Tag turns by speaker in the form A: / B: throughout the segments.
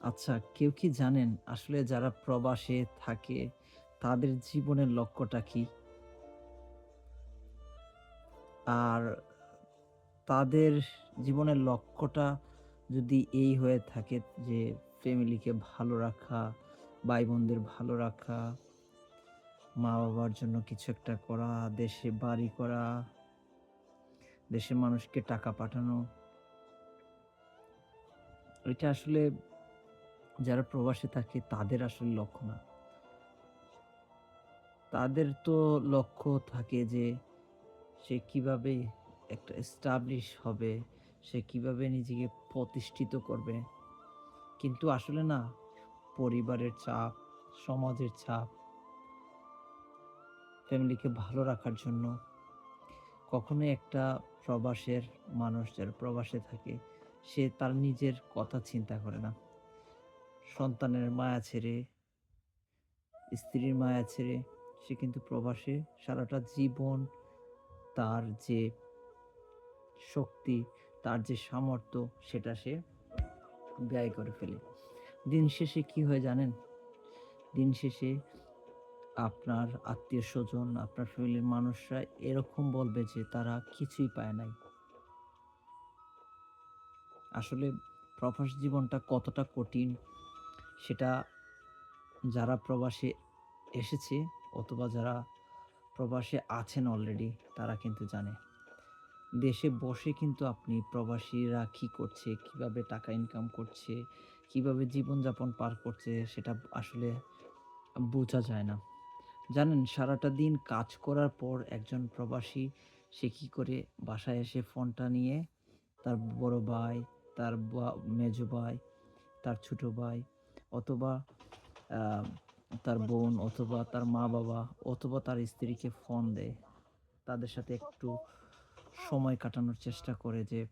A: আচ্ছা, কেউ কি জানেন আসলে যারা প্রবাসে থাকে তাদের জীবনের লক্ষ্যটা কি? আর তাদের জীবনের লক্ষ্যটা যদি এই হয়ে থাকে যে ফ্যামিলিকে ভালো রাখা, ভাই-বোনদের ভালো রাখা, মা-বাবার জন্য কিছু একটা করা, দেশে বাড়ি করা, দেশের মানুষকে টাকা পাঠানো। এটা আসলে যারা প্রবাসে থাকে তাদের আসলে লক্ষ্য না। তাদের তো লক্ষ্য থাকে যে সে কীভাবে একটা এস্টাবলিশ হবে, সে কীভাবে নিজেকে প্রতিষ্ঠিত করবে। কিন্তু আসলে না পরিবারের চাপ, সমাজের চাপ, ফ্যামিলিকে ভালো রাখার জন্য কখনোই একটা প্রবাসের মানুষ যারা প্রবাসে থাকে সে তার নিজের কথা চিন্তা করে না। সন্তানের মায়া ছেড়ে, স্ত্রীর মায়া ছেড়ে সে কিন্তু প্রবাসে সারাটা জীবন তার যে শক্তি, তার যে সামর্থ্য সেটা সে ব্যয় করে ফেলে। দিন শেষে কি হয় জানেন? দিন শেষে আপনার আত্মীয় স্বজন আপনার ফ্যামিলির মানুষরা এরকম বলবে যে তারা কিছুই পায় নাই। আসলে প্রবাস জীবনটা কতটা কঠিন সেটা যারা প্রবাসে এসেছে অথবা যারা প্রবাসে আছেন অলরেডি তারা কিন্তু জানে। দেশে বসে কিন্তু আপনি প্রবাসীরা কি করছে, কীভাবে টাকা ইনকাম করছে, কীভাবে জীবনযাপন পার করছে সেটা আসলে বোঝা যায় না। জানেন সারাটা দিন কাজ করার পর একজন প্রবাসী সে কি করে বাসায় এসে ফোনটা নিয়ে তার বড় ভাই, তার মেজো ভাই, তার ছোট ভাই অথবা তার বোন অথবা তার মা-বাবা অথবা তার স্ত্রীকে ফোন দেয়। তাদের সাথে একটু সময় কাটানোর চেষ্টা করে যে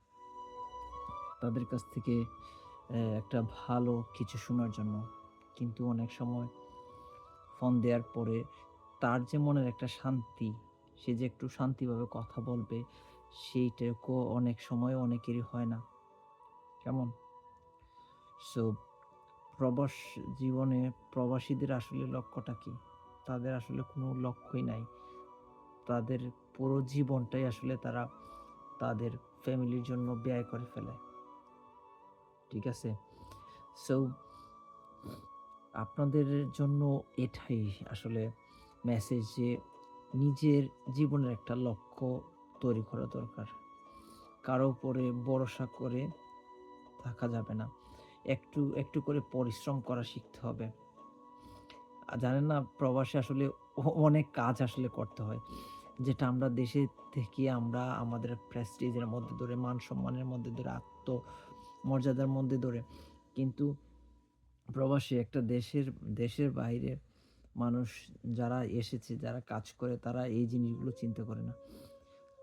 A: তাদের কাছ থেকে একটা ভালো কিছু শোনার জন্য। কিন্তু অনেক সময় ফোন দেওয়ার পরে তার যে মনের একটা শান্তি, সে যে একটু শান্তিভাবে কথা বলবে সেইটুকু অনেক সময় অনেকেরই হয় না। কেমন? সো প্রবাস জীবনে প্রবাসীদের আসলে লক্ষ্যটা কি? তাদের আসলে কোনো লক্ষ্যই নাই। তাদের পুরো জীবনটাই আসলে তারা তাদের ফ্যামিলির জন্য ব্যয় করে ফেলে। ঠিক আছে? সো আপনাদের জন্য এটাই আসলে মেসেজ যে নিজের জীবনের একটা লক্ষ্য তৈরি করা দরকার। কারও উপরে ভরসা করে থাকা যাবে না। একটু, একটু করে পরিশ্রম করা শিখতে হবে। জানেন না প্রবাসে আসলে অনেক কাজ আসলে করতে হয়। যেটা আমরা দেশে থেকে আমরা আমাদের প্রেস্টিজ এর মধ্যে ধরে, মান-সম্মানের মধ্যে ধরে, আত্মমর্যাদার মধ্যে ধরে কিন্তু প্রবাসী একটা দেশের দেশের বাইরে মানুষ যারা এসেছে, যারা কাজ করে তারা এই জিনিসগুলো চিন্তা করে না।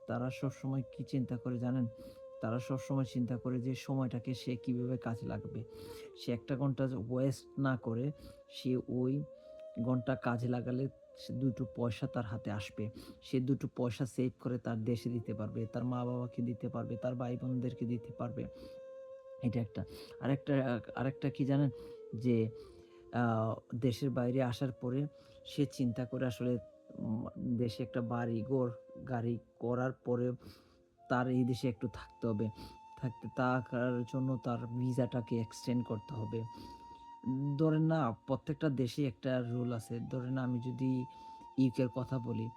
A: তারা সবসময় কি চিন্তা করে জানেন? তারা সবসময় চিন্তা করে যে সময়টাকে সে কীভাবে কাজে লাগবে সে একটা ঘণ্টা ওয়েস্ট না করে সে ওই ঘণ্টা কাজে লাগালে সে ২ টো পয়সা তার হাতে আসবে। সে দুটো পয়সা সেভ করে তার দেশে দিতে পারবে, তার মা-বাবাকে দিতে পারবে, তার ভাই-বোনদেরকে দিতে পারবে। এটা একটা। আরেকটা আরেকটা কি জানেন? যে দেশের বাইরে আসার পরে সে চিন্তা করে আসলে দেশে একটা বাড়ি-ঘর, গাড়ি করার পরেও তার এই দেশে একটু থাকতে হবে। থাকতে থাকার জন্য তার ভিসাটাকে এক্সটেন্ড করতে হবে। ধরেন না প্রত্যেকটা দেশেই একটা রুল আছে। ধরেন আমি যদি ইউকের কথা বলি,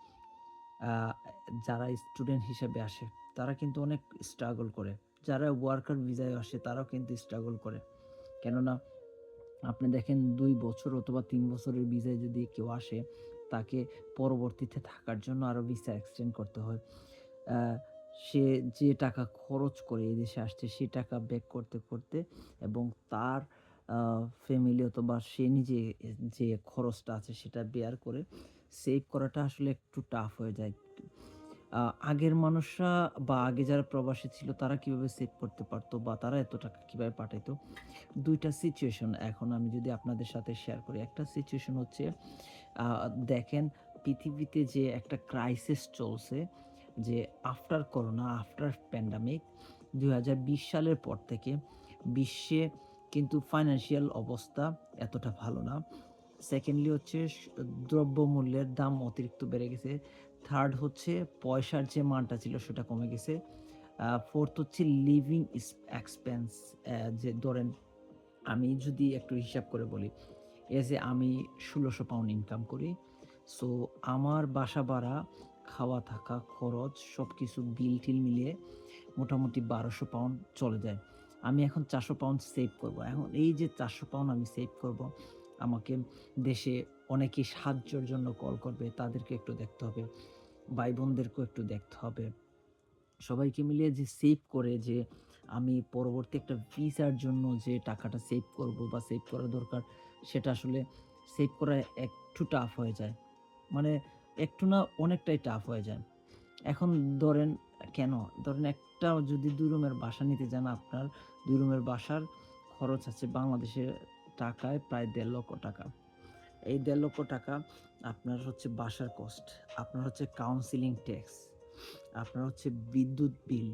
A: যারা স্টুডেন্ট হিসেবে আসে তারা কিন্তু অনেক স্ট্রাগল করে। যারা ওয়ার্কার ভিসায় আসে তারাও কিন্তু স্ট্রাগল করে। কেননা আপনি দেখেন দুই বছর অথবা তিন বছরের ভিসায় যদি কেউ আসে তাকে পরবর্তীতে থাকার জন্য আরও ভিসা এক্সটেন্ড করতে হয়। সে যে টাকা খরচ করে এই দেশে আসছে সে টাকা ব্যাক করতে, করতে এবং তার ফ্যামিলি অথবা সে নিজে যে খরচটা আছে সেটা বেয়ার করে সেভ করাটা আসলে একটু টাফ হয়ে যায়। আগের মানুষরা বা আগে যারা প্রবাসী ছিল তারা কীভাবে সেভ করতে পারতো বা তারা এত টাকা কীভাবে পাঠাইতো? দুইটা সিচুয়েশন এখন আমি যদি আপনাদের সাথে শেয়ার করি। একটা সিচুয়েশন হচ্ছে দেখেন পৃথিবীতে যে একটা ক্রাইসিস চলছে যে আফটার করোনা, আফটার প্যান্ডেমিক ২০২০ সালের পর থেকে বিশ্বে কিন্তু ফাইন্যান্সিয়াল অবস্থা এতটা ভালো না। সেকেন্ডলি হচ্ছে দ্রব্যমূল্যের দাম অতিরিক্ত বেড়ে গেছে। থার্ড হচ্ছে পয়সার যে মানটা ছিল সেটা কমে গেছে। ফোর্থ হচ্ছে লিভিং এক্সপেন্স যে ধরেন আমি যদি একটু হিসাব করে বলি এ যে আমি ষোলোশো পাউন্ড ইনকাম করি সো আমার বাসা ভাড়া খাওয়া, থাকা, খরচ সব কিছু বিল টিল মিলিয়ে মোটামুটি বারোশো পাউন্ড চলে যায়। আমি এখন চারশো পাউন্ড সেভ করব। এখন এই যে চারশো পাউন্ড আমি সেভ করব, আমাকে দেশে অনেকেই সাহায্যের জন্য কল করবে, তাদেরকে একটু দেখতে হবে ভাই বোনদেরকেও একটু দেখতে হবে। সবাইকে মিলিয়ে যে সেভ করে যে আমি পরবর্তী একটা ভিসার জন্য যে টাকাটা সেভ করব বা সেভ করা দরকার, সেটা আসলে সেভ করা একটু টাফ হয়ে যায়। মানে একটু না অনেকটাই টাফ হয়ে যায় এখন ধরেন, কেন? ধরেন একটা যদি দুই রুমের বাসা নিতে যান আপনার, দুই রুমের বাসার খরচ আছে বাংলাদেশের টাকায় প্রায় দেড় লক্ষ টাকা। এই দেড় লক্ষ টাকা আপনার হচ্ছে বাসার কস্ট আপনার হচ্ছে কাউন্সিলিং ট্যাক্স আপনার হচ্ছে বিদ্যুৎ বিল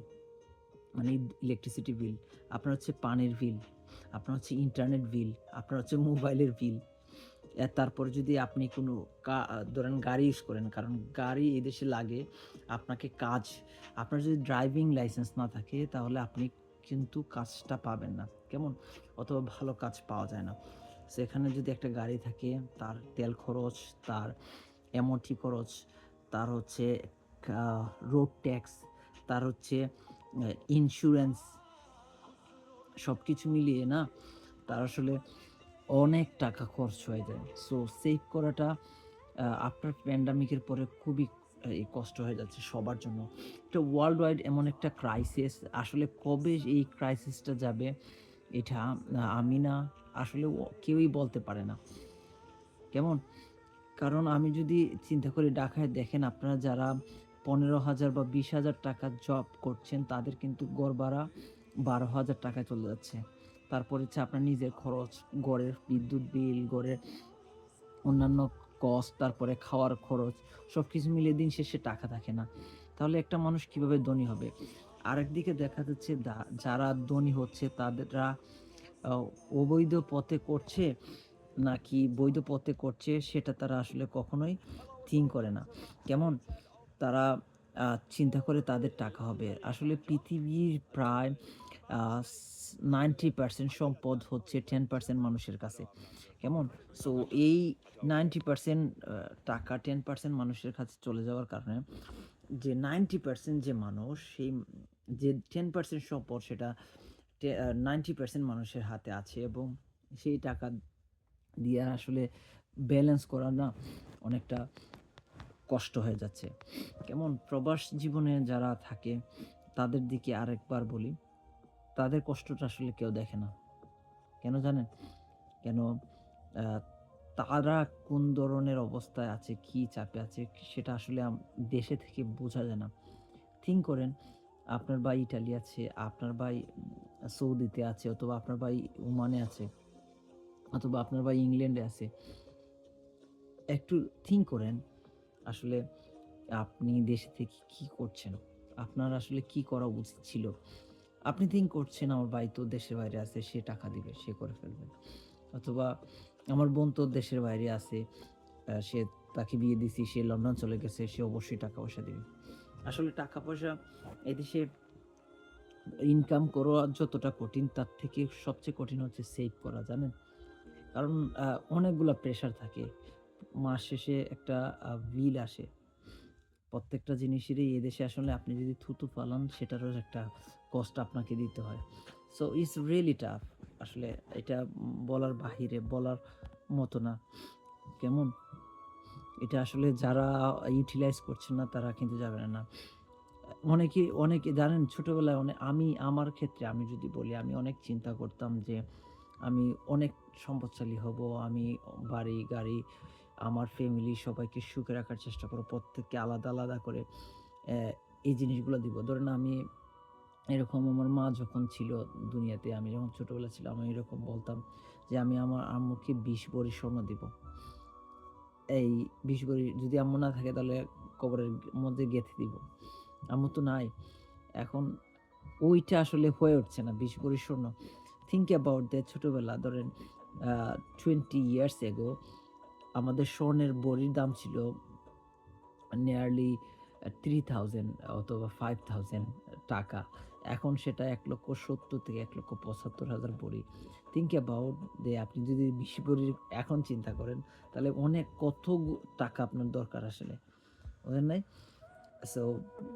A: মানে ইলেকট্রিসিটি বিল আপনার হচ্ছে পানির বিল আপনার হচ্ছে ইন্টারনেট বিল আপনার হচ্ছে মোবাইলের বিল তারপর যদি আপনি কোনো ধরেন গাড়ি ইউজ করেন, কারণ গাড়ি এদেশে লাগে, আপনাকে কাজ, আপনার যদি ড্রাইভিং লাইসেন্স না থাকে, তাহলে আপনি কিন্তু কাজটা পাবেন না। কেমন? অথবা ভালো কাজ পাওয়া যায় না। সেখানে যদি একটা গাড়ি থাকে, তার তেল খরচ, তার এমওটি খরচ, তার হচ্ছে রোড ট্যাক্স তার হচ্ছে ইন্স্যুরেন্স সব কিছু মিলিয়ে না, তার আসলে অনেক টাকা খরচ হয়ে যায়। সো সেভ করাটা আফটার প্যান্ডামিকের পরে খুবই এই কষ্ট হয়ে যাচ্ছে সবার জন্য। এটা ওয়ার্ল্ড ওয়াইড এমন একটা ক্রাইসিস আসলে কবে এই ক্রাইসিসটা যাবে, এটা আমি না, আসলে কেউই বলতে পারে না। কেমন? কারণ আমি যদি চিন্তা করি, ঢাকায় দেখেন আপনারা যারা পনেরো হাজার বা বিশ হাজার টাকা জব করছেন, তাদের কিন্তু গড় ভাড়া বারো হাজার টাকায় চলে যাচ্ছে। তারপর হচ্ছে আপনার নিজের খরচ গড়ের বিদ্যুৎ বিল গড়ের অন্যান্য কস্ট তারপরে খাওয়ার খরচ সব কিছু মিলিয়ে দিন শেষে টাকা থাকে না। তাহলে একটা মানুষ কীভাবে ধনী হবে? আরেকদিকে দেখা যাচ্ছে যারা ধনী হচ্ছে আহ, অবৈধ পথে করছে নাকি বৈধ পথে করছে সেটা তারা আসলে কখনোই থিঙ্ক করে না। কেমন? তারা চিন্তা করে তাদের টাকা হবে। আসলে পৃথিবীর প্রায় নাইনটি পার্সেন্ট সম্পদ হচ্ছে টেন পার্সেন্ট মানুষের কাছে। কেমন? সো এই নাইনটি পার্সেন্ট টাকা টেন পার্সেন্ট মানুষের কাছে চলে যাওয়ার কারণে যে নাইনটি পার্সেন্ট যে মানুষ, সেই যে টেন পার্সেন্ট সম্পদ সেটা নাইনটি পার্সেন্ট মানুষের হাতে আছে এবং সেই টাকা দিয়ে আসলে ব্যালেন্স করা না অনেকটা কষ্ট হয়ে যাচ্ছে। কেমন? প্রবাস জীবনে যারা থাকে, তাদের দিকে আরেকবার বলি। তাদের কষ্টটা আসলে কেউ দেখে না। কেন জানেন? কেন তারা কোন ধরনের অবস্থায় আছে, কি চাপে আছে, সেটা আসলে দেশে থেকে বোঝা যায় না। থিঙ্ক করেন, আপনার ভাই ইটালি আছে, আপনার ভাই সৌদিতে আছে, অথবা আপনার ভাই ওমানে আছে, অথবা আপনার ভাই ইংল্যান্ডে আছে। একটু থিঙ্ক করেন, আসলে আপনি দেশে থেকে কি করছেন? আপনার আসলে কি করা উচিত ছিল? আপনি থিঙ্ক করছেন, আমার ভাই তো দেশের বাইরে আছে, সে টাকা দিবে, সে করে ফেলবে। অথবা, আমার বোন তো দেশের বাইরে আছে সে তাকে বিয়ে দিছি, সে লন্ডন চলে গেছে, সে অবশ্যই টাকা পয়সা দিবে। আসলে টাকা পয়সা এদেশে ইনকাম করা যতটা কঠিন, তার থেকে সবচেয়ে কঠিন হচ্ছে সেভ করা, জানেন? কারণ অনেকগুলো প্রেশার থাকে। মাস শেষে একটা বিল আসে। প্রত্যেকটা জিনিসেরই এদেশে আসলে আপনি যদি থুতু ফালান সেটারও একটা কষ্ট আপনাকে দিতে হয়। সো ইটস রিয়েলি টাফ আসলে এটা বলার বাহিরে, বলার মতো না। কেমন? এটা আসলে যারা ইউটিলাইজ করছেন না, তারা কিন্তু যাবে না। অনেকে অনেকে জানেন ছোটবেলায় অনেক আমি, আমার ক্ষেত্রে আমি যদি বলি, আমি অনেক চিন্তা করতাম যে আমি অনেক সম্পদশালী হব, আমি বাড়ি, গাড়ি, আমার ফ্যামিলি সবাইকে সুখে রাখার চেষ্টা করব, প্রত্যেককে আলাদা আলাদা করে এই জিনিসগুলো দিব। ধরেন আমি এরকম আমার মা যখন ছিল দুনিয়াতে, আমি যখন ছোটবেলা ছিলাম, আমি এরকম বলতাম যে আমি আমার আম্মুকে বিশ বড়ি স্বর্ণ দিব। এই বিশ বড়ি যদি আম্মু না থাকে তাহলে কবরের মধ্যে গেঁথে দিব। আম্মু তো নাই। এখন ওইটা আসলে হয়ে উঠছে না বিশ বড়ি স্বর্ণ। থিঙ্ক অ্যাবাউট দ্য ছোটোবেলা, ধরেন টোয়েন্টি ইয়ার্স এগো আমাদের স্বর্ণের বড়ির দাম ছিল নিয়ারলি থ্রি থাউজেন্ড অথবা ফাইভ থাউজেন্ড টাকা। এখন সেটা এক লক্ষ সত্তর থেকে এক লক্ষ পঁচাত্তর হাজার বড়ি। থিঙ্ক অ্যাবাউট যে আপনি যদি বেশি বড়ির এখন চিন্তা করেন, তাহলে অনেক কত টাকা আপনার দরকার আসলে। বুঝলেন নাই? সো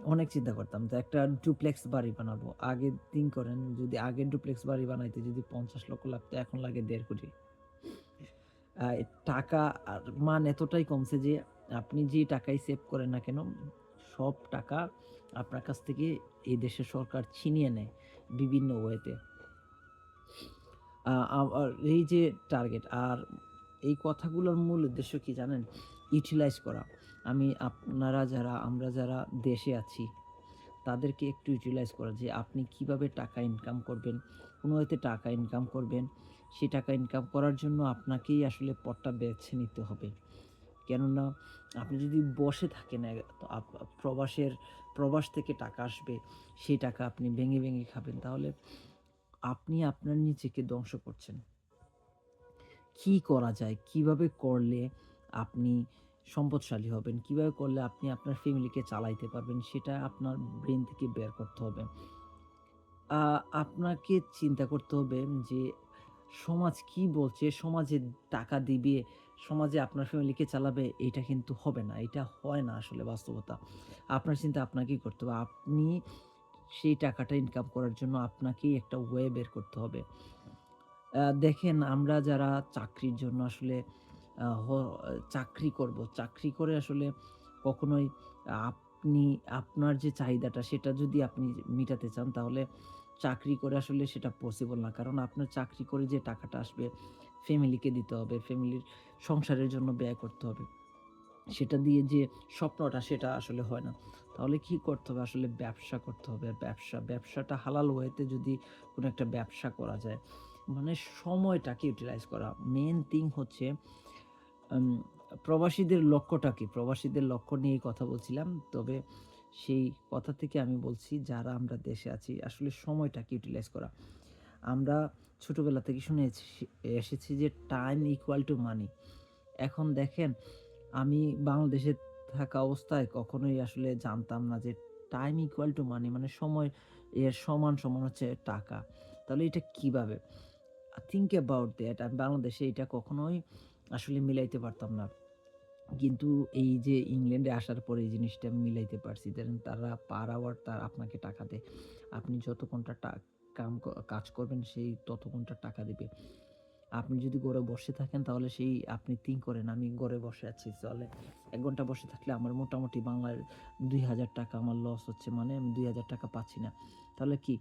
A: অনেক চিন্তা করতাম তো একটা ডুপ্লেক্স বাড়ি বানাবো। আগে থিঙ্ক করেন, যদি আগে ডুপ্লেক্স বাড়ি বানাইতে যদি পঞ্চাশ লক্ষ লাগতো, এখন লাগে দেড় কোটি। টাকা আর মান এতটাই কমছে যে আপনি যে টাকাই সেভ করেন না কেন সব টাকা আপনার কাছ থেকে এই দেশের সরকার ছিনিয়ে নেয় বিভিন্ন ওয়েতে। এই যে টার্গেট আর এই কথাগুলোর মূল উদ্দেশ্য কি জানেন? ইউটিলাইজ করা। আমি আপনারা যারা, আমরা যারা দেশে আছি, তাদেরকে একটু ইউটিলাইজ করা যে আপনি কীভাবে টাকা ইনকাম করবেন, কোনো হয়তো টাকা ইনকাম করবেন সেই টাকা ইনকাম করার জন্য আপনাকেই আসলে পথটা বেছে নিতে হবে। কেননা আপনি যদি বসে থাকেন প্রবাসের, প্রবাস থেকে টাকা আসবে, সেই টাকা আপনি ভেঙে ভেঙে খাবেন। তাহলে আপনি আপনার নিজেকে ধ্বংস করছেন। কি করা যায়? কীভাবে করলে আপনি সম্পদশালী হবেন? কীভাবে করলে আপনি আপনার ফ্যামিলিকে চালাইতে পারবেন? সেটা আপনার ব্রেন থেকে বের করতে হবে। আপনাকে চিন্তা করতে হবে যে সমাজ কি বলছে? সমাজে টাকা দিবে সমাজে আপনার ফ্যামিলিকে চালাবে এটা কিন্তু হবে না। এটা হয় না আসলে বাস্তবতা। আপনার চিন্তা আপনাকেই করতে হবে। আপনি সেই টাকাটা ইনকাম করার জন্য আপনাকেই একটা ওয়ে বের করতে হবে। দেখেন, আমরা যারা চাকরির জন্য আসলে চাকরি করব, চাকরি করে আসলে কখনোই আপনি, আপনার যে চাহিদাটা, সেটা যদি আপনি মেটাতে চান, তাহলে চাকরি করে আসলে সেটা পসিবল না। কারণ আপনার চাকরি করে যে টাকাটা আসবে ফ্যামিলিকে দিতে হবে ফ্যামিলির সংসারের জন্য ব্যয় করতে হবে। সেটা দিয়ে যে স্বপ্নটা সেটা আসলে হয় না। তাহলে কি করতে হবে? আসলে ব্যবসা করতে হবে। ব্যবসা, ব্যবসাটা হালাল ওয়েতে যদি কোনো একটা ব্যবসা করা যায় মানে সময়টাকে ইউটিলাইজ করা। মেন থিং হচ্ছে প্রবাসীদের লক্ষ্যটা কি? প্রবাসীদের লক্ষ্য নিয়েই কথা বলছিলাম। তবে সেই কথা থেকে আমি বলছি, যারা আমরা দেশে আছি, আসলে সময়টাকে ইউটিলাইজ করা। আমরা ছোটবেলা থেকে শুনে এসেছি- যে টাইম ইকুয়াল টু মানি এখন দেখেন, আমি বাংলাদেশে থাকা অবস্থায় কখনোই আসলে জানতাম না যে টাইম ইকুয়াল টু মানি মানে সময়, এর সমান সমান হচ্ছে টাকা। তাহলে এটা কীভাবে? থিঙ্ক অ্যাবাউট দ্যাট আমি বাংলাদেশে এটা কখনোই আসলে মিলাইতে পারতাম না। কিন্তু এই যে ইংল্যান্ডে আসার পরে এই জিনিসটা মিলাইতে পারছি। তারা পার আওয়ার তার আপনাকে টাকা দেয়। আপনি যত ঘণ্টা টা- কাম কাজ করবেন, সেই তত ঘণ্টা টাকা দিবে। আপনি যদি ঘরে বসে থাকেন, তাহলে সেই আপনি থিঙ্ক করেন, আমি ঘরে বসে আছি, চলে। এক ঘণ্টা বসে থাকলে আমার মোটামুটি বাংলার দুই হাজার টাকা আমার লস হচ্ছে মানে আমি দুই হাজার টাকা পাচ্ছি না। তাহলে কি?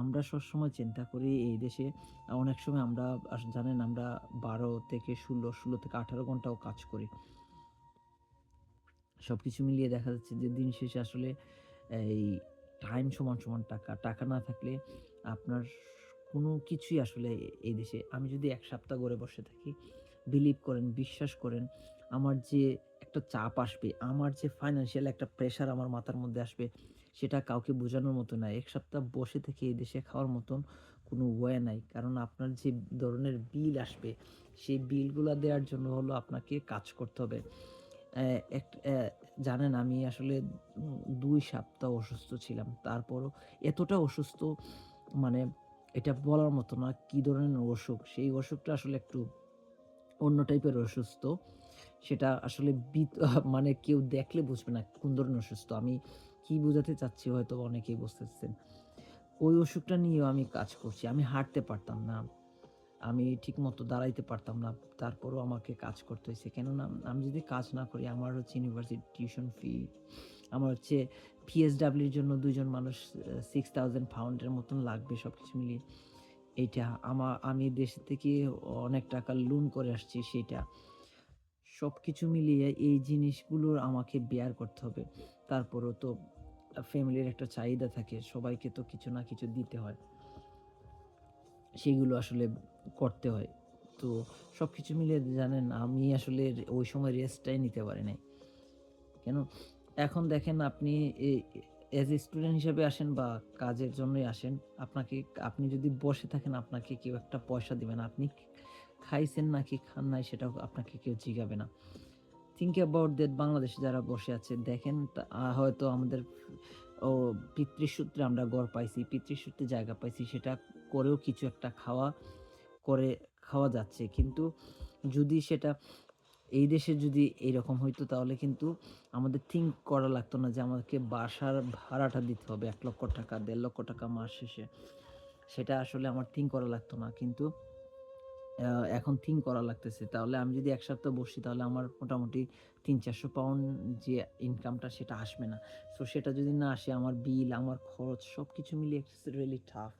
A: আমরা সবসময় চিন্তা করি, এই দেশে অনেক সময় আমরা জানেন, আমরা বারো থেকে ষোলো ষোলো থেকে আঠারো ঘন্টাও কাজ করি। সব কিছু মিলিয়ে দেখা যাচ্ছে যে দিন শেষে আসলে এই টাইম সমান সমান টাকা। টাকা না থাকলে আপনার কোনো কিছুই আসলে এই দেশে, আমি যদি এক সপ্তাহ করে বসে থাকি বিলিভ করেন, বিশ্বাস করেন, আমার যে একটা চাপ আসবে, আমার যে ফাইন্যান্সিয়াল একটা প্রেশার আমার মাথার মধ্যে আসবে, সেটা কাউকে বোঝানোর মতো না। এক সপ্তাহ বসে থেকে এই দেশে খাওয়ার মতন কোনো ওয়ে নাই। কারণ আপনার যে ধরনের বিল আসবে, সেই বিলগুলো দেওয়ার জন্য হলো আপনাকে কাজ করতে হবে। এক- জানেন আমি আসলে দুই সপ্তাহ অসুস্থ ছিলাম, তারপরও এতটা অসুস্থ মানে এটা বলার মতো না কি ধরনের অসুখ সেই অসুখটা আসলে একটু অন্য টাইপের অসুস্থ। সেটা আসলে মানে কেউ দেখলে বুঝবে না কোন ধরনের অসুস্থ। আমি কি বোঝাতে চাচ্ছি হয়তো অনেকেই বুঝতেছেন। ওই অসুখটা নিয়েও আমি কাজ করছি। আমি হাঁটতে পারতাম না। আমি ঠিক মতো দাঁড়াইতে পারতাম না। তারপরও আমাকে কাজ করতে হয়েছে কেননা আমি যদি কাজ না করি, আমার হচ্ছে ইউনিভার্সিটি টিউশন ফি আমার হচ্ছে পিএসডাব্লিউর জন্য দুজন মানুষ সিক্স থাউজেন্ড পাউন্ডের মতন লাগবে সব কিছু মিলিয়ে। এইটা আমার আমি দেশ থেকে অনেক টাকা লোন করে আসছি সেটা সব কিছু মিলিয়ে এই জিনিসগুলোর আমাকে বেয়ার করতে হবে। তারপরও তো ফ্যামিলির একটা চাহিদা থাকে, সবাইকে তো কিছু না কিছু দিতে হয়। সেগুলো আসলে করতে হয়। তো সব কিছু মিলিয়ে জানেন, আমি আসলে ওই সময় রেস্টটাই নিতে পারি নাই। কেন? এখন দেখেন আপনি এজ এ স্টুডেন্ট হিসেবে আসেন বা কাজের জন্যই আসেন, আপনাকে, আপনি যদি বসে থাকেন, আপনাকে কেউ একটা পয়সা দিবে না। আপনি খাইছেন নাকি খান নাই সেটাও আপনাকে কেউ জিগাবে না। থিঙ্ক অ্যাবাউট দ্যাট বাংলাদেশে যারা বসে আছে, দেখেন হয়তো আমাদের, ও, পিতৃসূত্রে আমরা গড় পাইছি, পিতৃসূত্রে জায়গা পাইছি, সেটা করেও কিছু একটা খাওয়া, করে খাওয়া যাচ্ছে। কিন্তু যদি সেটা এই দেশে যদি এইরকম হইতো, তাহলে কিন্তু আমাদের থিঙ্ক করা লাগতো না যে আমাদেরকে বাসার ভাড়াটা দিতে হবে এক লক্ষ টাকা, দেড় লক্ষ টাকা মাস শেষে। সেটা আসলে আমার থিঙ্ক করা লাগতো না। কিন্তু এখন থিঙ্ক করা লাগতেছে। তাহলে আমি যদি এক সপ্তাহ বসি, তাহলে আমার মোটামুটি তিন চারশো পাউন্ড যে ইনকামটা সেটা আসবে না। সো সেটা যদি না আসে, আমার বিল আমার খরচ সব কিছু মিলিয়ে ইটস রিয়েলি টাফ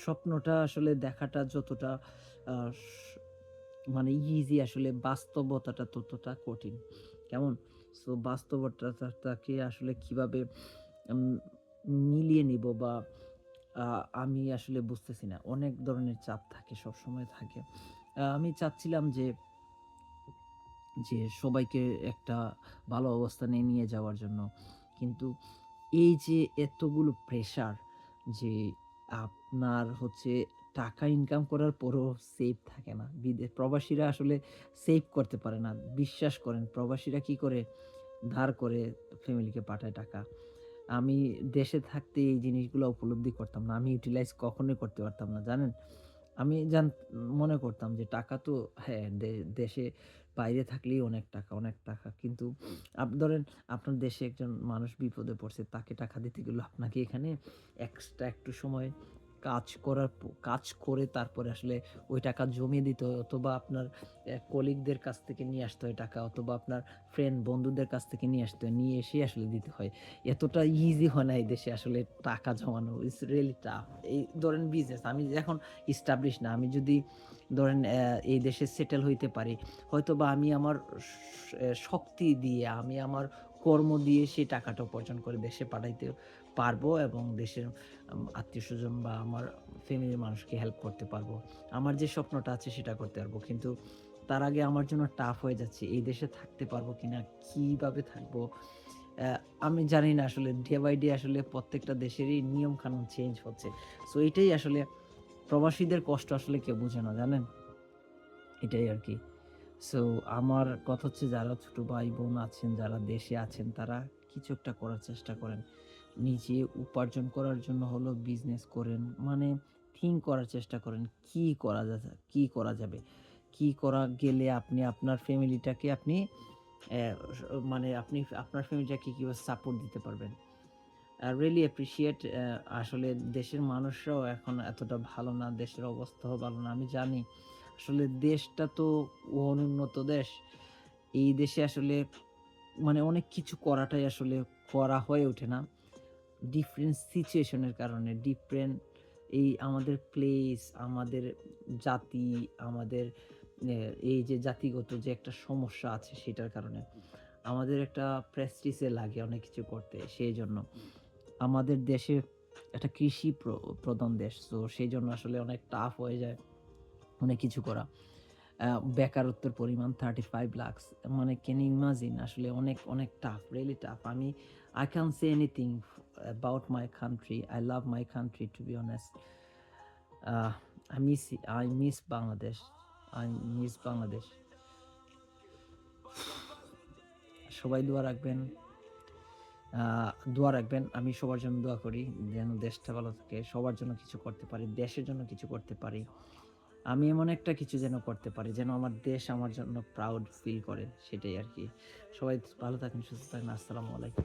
A: স্বপ্নটা আসলে দেখাটা যতটা মানে ইজি আসলে বাস্তবতাটা ততটা কঠিন। কেমন? সো বাস্তবতাটাকে আসলে কীভাবে মিলিয়ে নিব বা আমি আসলে বুঝতেছি না। অনেক ধরনের চাপ থাকে সব সময় থাকে আমি চাচ্ছিলাম যে যে সবাইকে একটা ভালো অবস্থানে নিয়ে যাওয়ার জন্য। কিন্তু এই যে এতগুলো প্রেশার যে আপনার হচ্ছে টাকা ইনকাম করার পরও সেভ থাকে না। বিদেশ প্রবাসীরা আসলে সেভ করতে পারে না। বিশ্বাস করেন, প্রবাসীরা কি করে ধার করে ফ্যামিলিকে পাঠায় টাকা? আমি দেশে থাকতে এই জিনিসগুলো উপলব্ধি করতাম না। আমি ইউটিলাইজ কখনোই করতে পারতাম না, জানেন? আমি জান, মনে করতাম যে টাকা তো হ্যাঁ দেশে বাইরে থাকলেই অনেক টাকা অনেক টাকা। কিন্তু আপ, ধরেন আপনার দেশে একজন মানুষ বিপদে পড়ছে, তাকে টাকা দিতে গেলে আপনাকে এখানে এক্সট্রা একটু সময় কাজ করার কাজ করে তারপরে আসলে ওই টাকা জমিয়ে দিতে হয় অথবা আপনার কলিগদের কাছ থেকে নিয়ে আসতে হয় টাকা অথবা আপনার ফ্রেন্ড বন্ধুদের কাছ থেকে নিয়ে আসতে হয়, নিয়ে এসে আসলে দিতে হয়। এতটা ইজি হয় না এই দেশে আসলে টাকা জমানো ইটস রিয়েলি টাফ এই ধরেন বিজনেস আমি এখন ইস্টাবলিশ না, আমি যদি ধরেন এই দেশে সেটেল হইতে পারি হয়তো বা আমি আমার শক্তি দিয়ে, আমি আমার কর্ম দিয়ে সেই টাকাটা উপার্জন করে দেশে পাঠাইতে পারব এবং দেশের আত্মীয় স্বজন বা আমার ফ্যামিলির মানুষকে হেল্প করতে পারব। আমার যে স্বপ্নটা আছে সেটা করতে পারব। কিন্তু তার আগে আমার জন্য টাফ হয়ে যাচ্ছে। এই দেশে থাকতে পারব কিনা, কীভাবে থাকব? আমি জানি না আসলে। ডে বাই ডে আসলে প্রত্যেকটা দেশেরই নিয়ম কানুন চেঞ্জ হচ্ছে। সো এটাই আসলে প্রবাসীদের কষ্ট আসলে কেউ বুঝে না, জানেন? এটাই আর কি। সো আমার কথা হচ্ছে যারা ছোটো ভাই বোন আছেন, যারা দেশে আছেন, তারা কিছু একটা করার চেষ্টা করেন। নিজে উপার্জন করার জন্য হলো বিজনেস করেন। মানে থিঙ্ক করার চেষ্টা করেন, কি করা যাবে কি করা যাবে? কি করা গেলে আপনি আপনার ফ্যামিলিটাকে আপনি মানে আপনি আপনার ফ্যামিলিটাকে কীভাবে সাপোর্ট দিতে পারবেন? রিয়েলি অ্যাপ্রিসিয়েট আসলে দেশের মানুষরাও এখন এতটা ভালো না, দেশের অবস্থাও ভালো না। আমি জানি, আসলে দেশটা তো অনুন্নত দেশ। এই দেশে আসলে মানে অনেক কিছু করাটাই আসলে করা হয়ে ওঠে না। ডিফারেন্ট সিচুয়েশনের কারণে ডিফারেন্ট এই আমাদের প্লেস আমাদের জাতি, আমাদের এই যে জাতিগত যে একটা সমস্যা আছে সেটার কারণে আমাদের একটা প্রেস্টিসে লাগে অনেক কিছু করতে, সেই জন্য আমাদের দেশে একটা কৃষি প্র- প্রধান দেশ, তো সেই জন্য আসলে অনেক টাফ হয়ে যায় অনেক কিছু করা। বেকারত্বের পরিমাণ থার্টি ফাইভ লাখস মানে ক্যান ইমাজিন আসলে অনেক অনেক টাফ রিয়েলি টাফ আমি I can say anything about my country I love my country to be honest I miss I miss Bangladesh I miss Bangladesh সবাই দোয়া রাখবেন দোয়া রাখবেন। আমি সবার জন্য দোয়া করি, যেন দেশটা ভালো থাকে, সবার জন্য কিছু করতে পারি, দেশের জন্য কিছু করতে পারি। আমি এমন একটা কিছু যেন করতে পারি, যেন আমার দেশ আমার জন্য প্রাউড ফিল করে, সেটাই আর কি। সবাই ভালো থাকেন, সুস্থ থাকেন, আসসালামু আলাইকুম।